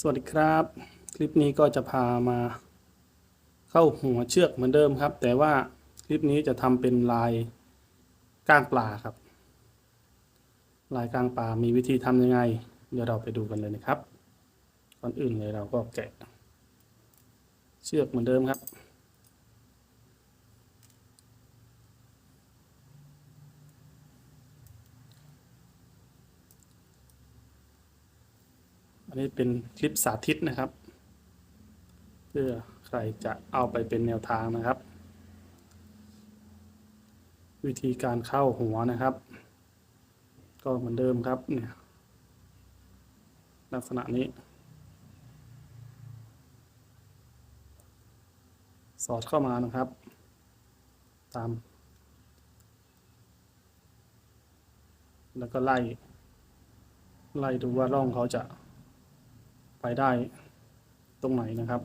สวัสดีครับ คลิปนี้ก็จะพามาเข้าหัวเชือกเหมือนเดิมครับ แต่ว่าคลิปนี้จะทำเป็นลายก้างปลาครับ ลายก้างปลามีวิธีทำยังไง เดี๋ยวเราไปดูกันเลยนะครับก่อนอื่นเลยเราก็แกะ เชือกเหมือนเดิมครับ นนี้เป็นคลิปสาธิตนะครับ เพื่อใครจะเอาไปเป็นแนวทางนะครับ วิธีการเข้าหัวนะครับ ก็เหมือนเดิมครับเนี่ยลักษณะนี้ สอดเข้ามานะครับ ตาม แล้วก็ไล่ ไล่ดูว่าร่องเขาจะ ไปได้ตรงไหนนะครับ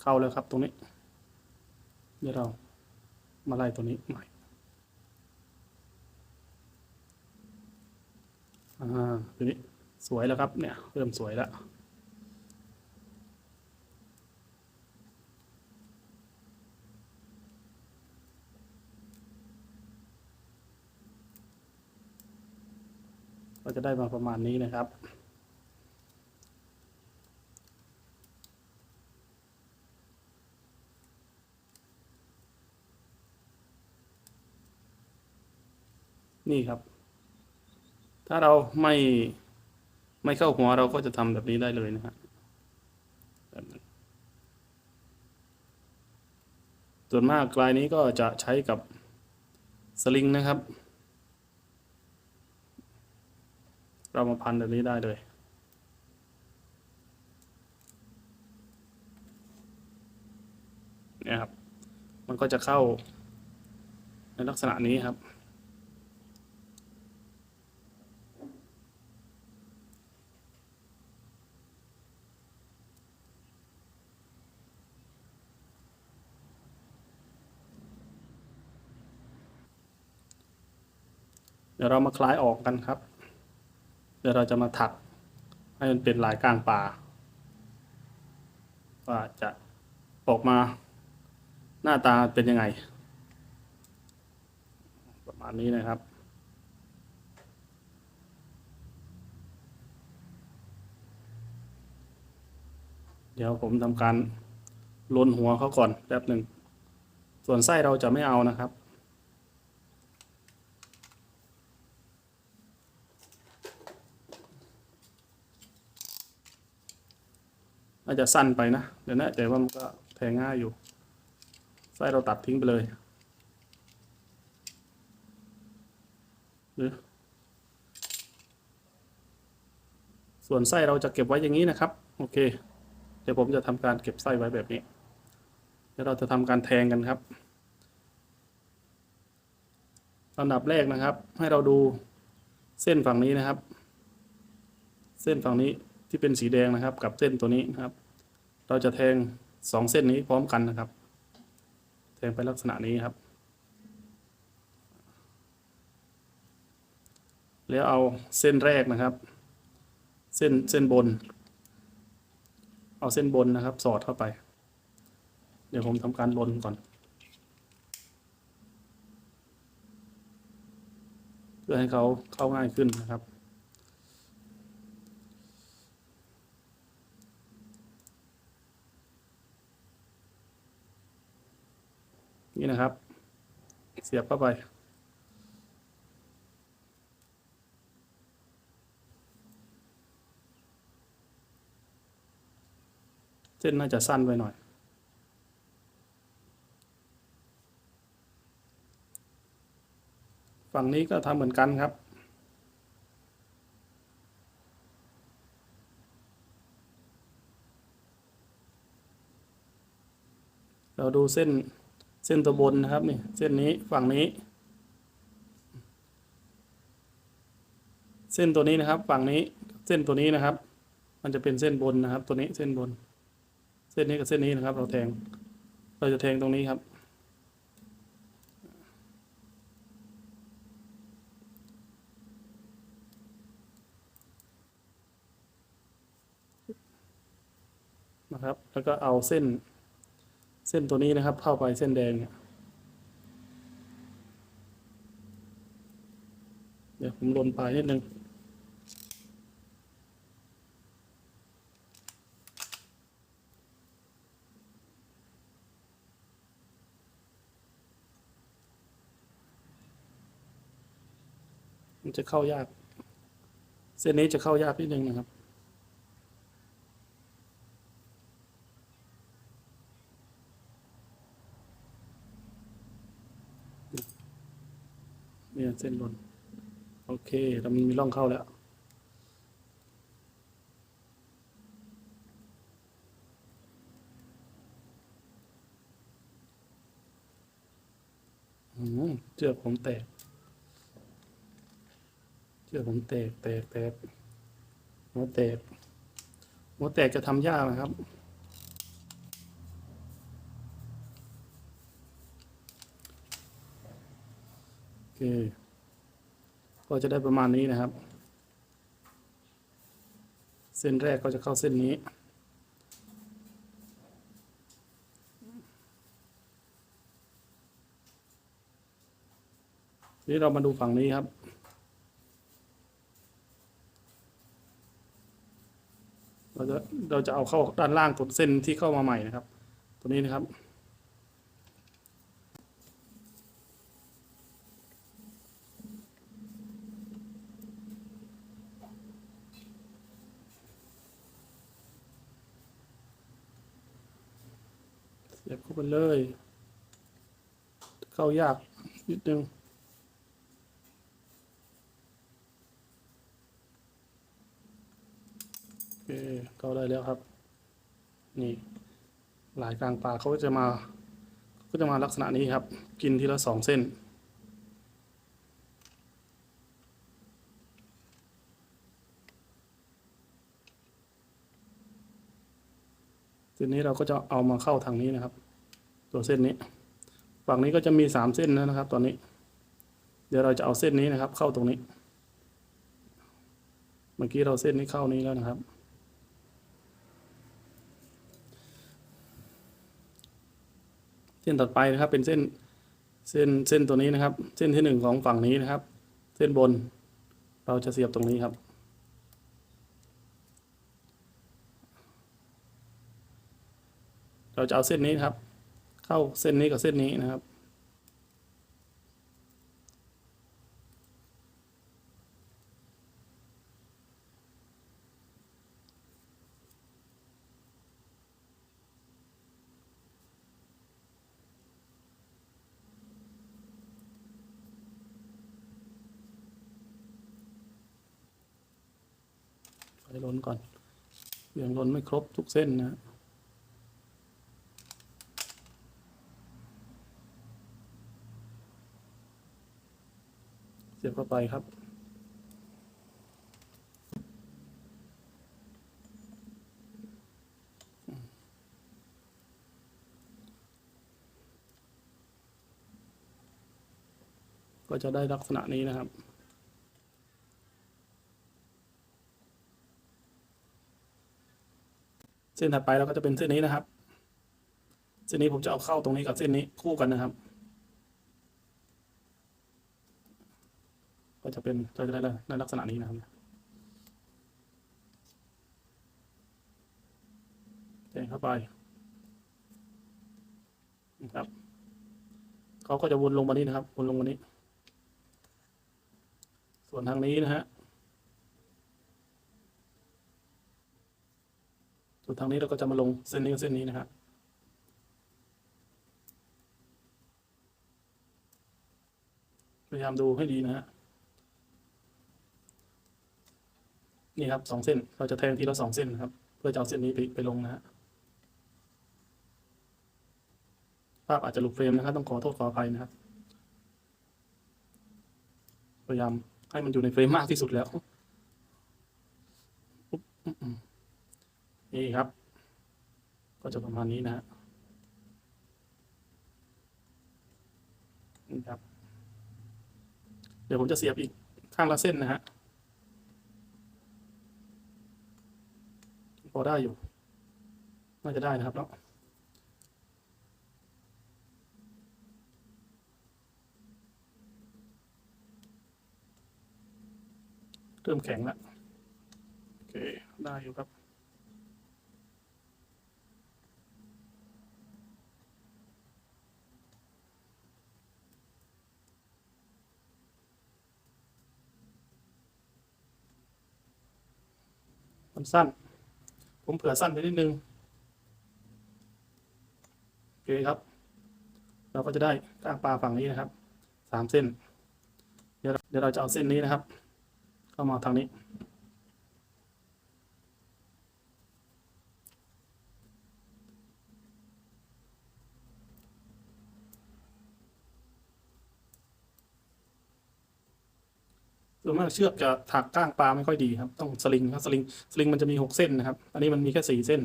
เข้าแล้วครับตรงนี้ เดี๋ยวเรามาไล่ตัวนี้ใหม่อ่าตัวนี้สวยแล้วครับเนี่ยเริ่มสวยแล้ว ก็จะได้มาประมาณนี้นะครับ นี่ครับ ถ้าเราไม่ไม่เข้าหัวเราก็จะทำแบบนี้ได้เลยนะครับส่วนมากลายนี้ก็จะใช้กับสลิงนะครับ เรามาพันแบบนี้ได้เลย เนี่ยครับ มันก็จะเข้า ในลักษณะนี้ครับ เดี๋ยวเรามาคลายออกกันครับ ดี๋ยวเราจะมาถักให้มันเป็นลายก้างปลาว่าจะออกมาหน้าตาเป็นยังไง ประมาณนี้นะครับเดี๋ยวผมทำการลนหัวเขาก่อนแป๊บหนึ่ง ส่วนไส้เราจะไม่เอานะครับ อาจจะสั้นไปนะเดี๋ยวนะแต่ว่ามันก็แทงง่ายอยู่ไส้เราตัดทิ้งไปเลยหรือส่วนไส้เราจะเก็บไว้อย่างนี้นะครับ โอเค เดี๋ยวผมจะทำการเก็บไส้ไว้แบบนี้ เดี๋ยวเราจะทำการแทงกันครับลำดับแรกนะครับ ให้เราดูเส้นฝั่งนี้นะครับ เส้นฝั่งนี้ ที่เป็นสีแดงนะครับ กับเส้นตัวนี้นะครับ เราจะแทงสองเส้นนี้พร้อมกันนะครับ แทงไปลักษณะนี้ครับ แล้วเอาเส้นแรกนะครับ เส้นเส้นบน เอาเส้นบนนะครับ สอดเข้าไป เดี๋ยวผมทำการลนก่อน เพื่อให้เขาเข้าง่ายขึ้นนะครับ นี่นะครับ เสียบเข้าไป เส้นน่าจะสั้นไปหน่อยฝั่งนี้ก็ทำเหมือนกันครับ เราดูเส้น เส้นตัวบนนะครับนี่เส้นนี้ฝั่งนี้ เส้นตัวนี้นะครับ ฝั่งนี้เส้นตัวนี้นะครับ มันจะเป็นเส้นบนนะครับ ตัวนี้เส้นบน เส้นนี้กับเส้นนี้นะครับ เราแทง เราจะแทงตรงนี้ครับ นะครับ แล้วก็เอาเส้น เส้นตัวนี้นะครับ เข้าไปเส้นแดงเนี่ยเดี๋ยวผมลนปลายนิดนึงมันจะเข้ายาก เส้นนี้จะเข้ายากนิดนึงนะครับ เนี่ยเส้นบนโอเคแล้วมันมีร่องเข้าแล้วอืมเชือผมแตกเชือผมแตก แตก แตกหัวแตกหัวแตกจะทำยากนะครับ เค ก็จะได้ประมาณนี้นะครับ เส้นแรกก็จะเข้าเส้นนี้ทีนี้เรามาดูฝั่งนี้ครับเราจะเราจะเอาเข้าด้านล่างตัวเส้นที่เข้ามาใหม่นะครับ ตัวนี้นะครับ เสียบเข้า ไปเลย เข้ายากนิดนึงโอเคเข้าได้แล้วครับ นี่ หลายกลางปลาเขาก็จะมาก็จะมาลักษณะนี้ครับ กินทีละสองเส้นเส้นนี้เราก็จะเอามาเข้าทางนี้นะครับ ตัวเส้นนี้ ฝั่งนี้ก็จะมีสามเส้นแล้วนะครับ ตอนนี้ เดี๋ยวเราจะเอาเส้นนี้นะครับ เข้าตรงนี้ เมื่อกี้เราเส้นนี้เข้านี้แล้วนะครับ เส้นต่อไปนะครับเป็นเส้นเส้นเส้นตัวนี้นะครับ เส้นที่หนึ่งของฝั่งนี้นะครับ เส้นบน เราจะเสียบตรงนี้ครับเราจะเอาเส้นนี้นครับ เข้าเส้นนี้กับเส้นนี้นะครับไปล้นก่อนยังล้นไม่ครบทุกเส้นนะ เสียบเข้า ไปครับ ก็จะได้ลักษณะนี้นะครับเส้นถัดไปเราก็จะเป็นเส้นนี้นะครับ เส้นนี้ผมจะเอาเข้าตรงนี้กับเส้นนี้คู่กันนะครับ ก็จะเป็นจะได้ในลักษณะนี้นะครับแทงเข้าไปนะครับเขาก็จะวนลงมานี้นะครับ วนลงมานี้ ส่วนทางนี้นะฮะส่วนทางนี้เราก็จะมาลงเส้นนี้กับเส้นนี้นะครับพยายามดูให้ดีนะฮะ นี่ครับสองเส้น เราจะแทงทีละสองเส้นนะครับ เพื่อจะเอาเส้นนี้ไปไปลงนะฮะภาพอาจจะหลุดเฟรมนะครับ ต้องขอโทษขออภัยนะครับ พยายามให้มันอยู่ในเฟรมมากที่สุดแล้วนี่ครับ ก็จะประมาณนี้นะฮะนี่ครับ เดี๋ยวผมจะเสียบอีกข้างละเส้นนะฮะ อได้อยู่ น่าจะได้นะครับเนาะเริ่มแข็งแล้วโอเค ได้อยู่ครับมันสั้น ผมเผื่อสั้นไปนิดนึง โอเคครับ เราก็จะได้ก้างปลาฝั่งนี้นะครับสามเส้น เดี๋ยวเดี๋ยวเราจะเอาเส้นนี้นะครับ เข้ามาทางนี้ ส่วนมากเชือกจะถักก้างปลาไม่ค่อยดีครับ ต้องสลิงครับสลิงสลิงมันจะมีหกเส้นนะครับ อันนี้มันมีแค่สี่เส้น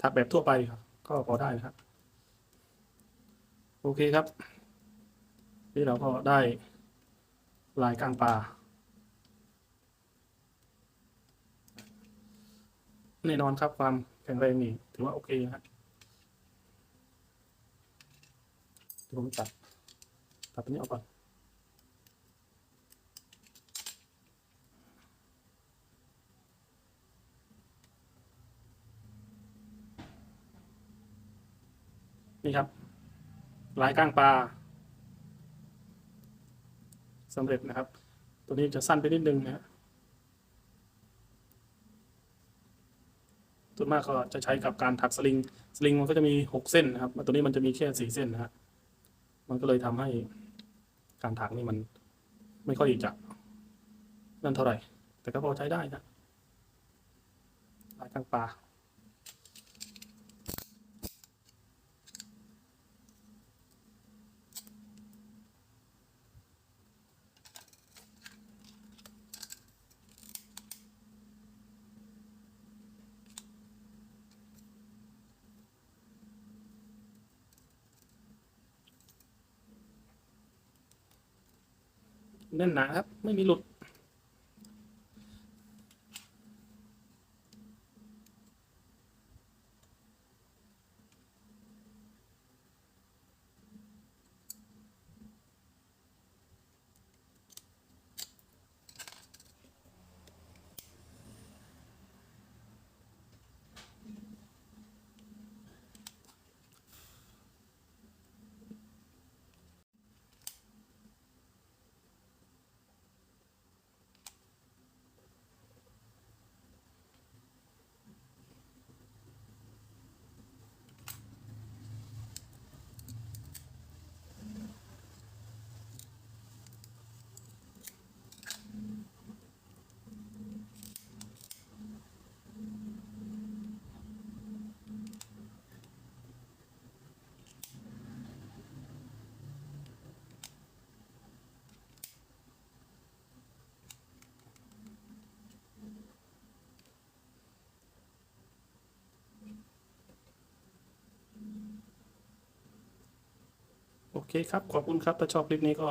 ถักแบบทั่วไปครับ ก็พอได้นะครับ โอเคครับ นี่เราก็ได้ลายก้างปลาแน่นอนครับความแข็งแรงนี่ถือว่าโอเคครับผมตัดตัดตัวนี้ออกก่อน นี่ครับลายก้างปลาสำเร็จนะครับ ตัวนี้จะสั้นไปนิดนึงนะฮะส่วนมากก็จะใช้กับการถักสลิง สลิงมันก็จะมีหกเส้นนะครับ ตัวนี้มันจะมีแค่สี่เส้นนะฮะมันก็เลยทำให้การถักนี่มันไม่ค่อยจะนั่นเท่าไหร่ แต่ก็พอใช้ได้นะลายก้างปลา แน่นหนาครับ ไม่มีหลุด โอเคครับ ขอบคุณครับ ถ้าชอบคลิปนี้ก็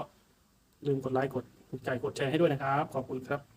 ลืมกดไลค์กดถูกใจกดแชร์ให้ด้วยนะครับ ขอบคุณครับ